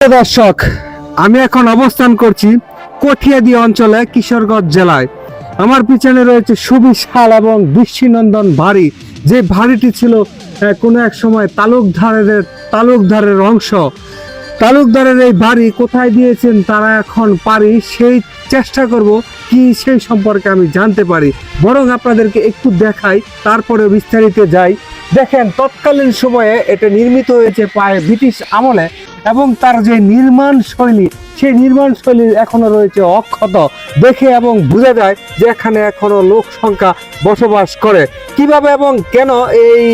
দর্শক, আমি এখন অবস্থান করছি কঠিয়াদি অঞ্চলে, কিশোরগঞ্জ জেলায়। আমার পিছনে রয়েছে সুবিশাল এবং দৃষ্টিনন্দন বাড়ি যে বাড়িটি ছিল কোনো এক সময় তালুকধারের তালুকধারের অংশ। তালুকদারের এই বাড়ি কোথায় দিয়েছেন তারা এখন পারি, সেই চেষ্টা করব কি সেই সম্পর্কে আমি জানতে পারি। বরং আপনাদেরকে একটু দেখাই তারপরে বিস্তারিত যাই। দেখেন, তৎকালীন সময়ে এটা নির্মিত হয়েছে প্রায় ব্রিটিশ আমলে। এবং তার যে নির্মাণ শৈলী, সেই নির্মাণ শৈলী এখনও রয়েছে অক্ষত। দেখে এবং বোঝা যায় যে এখানে এখনও লোক সংখ্যা বসবাস করে। কীভাবে এবং কেন এই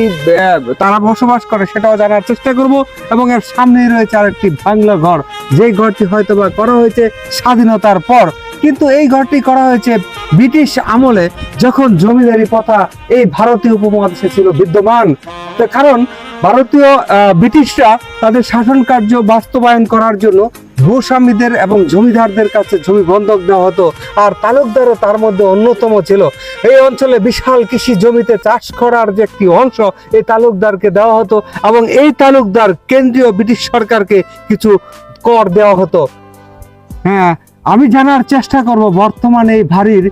তারা বসবাস করে সেটাও জানার চেষ্টা করব এবং এর সামনেই রয়েছে আরেকটি বাংলা ঘর। যে ঘরটি হয়তো বা করা হয়েছে স্বাধীনতার পর, কিন্তু এই ঘরটি করা হয়েছে ব্রিটিশ আমলে যখন জমিদারি প্রথা এই ভারতীয় উপমহাদেশে ছিল বিদ্যমান। কারণ ভারতীয় ব্রিটিশরা তাদের শাসন কার্য বাস্তবায়ন করার জন্য ভূস্বামীদের এবং জমিদারদের কাছে জমি বন্ধক দেওয়া হতো। আর তালুকদারও তার মধ্যে অন্যতম ছিল। এই অঞ্চলে বিশাল কৃষি জমিতে চাষ করার যে একটি অংশ, এই তালুকদারকে দেওয়া হতো এবং এই তালুকদার কেন্দ্রীয় ব্রিটিশ সরকারকে কিছু কর দেওয়া হতো। হ্যাঁ আমি জানার চেষ্টা করব বর্তমানে এই বাড়ির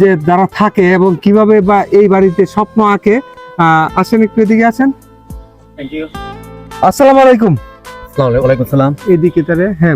যে যারা থাকে এবং কীভাবে বা এই বাড়িতে স্বপ্ন আঁকে। আসেন একটু এদিকে আছেন আসসালামু আলাইকুম ওয়ালাইকুম সালাম এদিকে তাহলে হ্যাঁ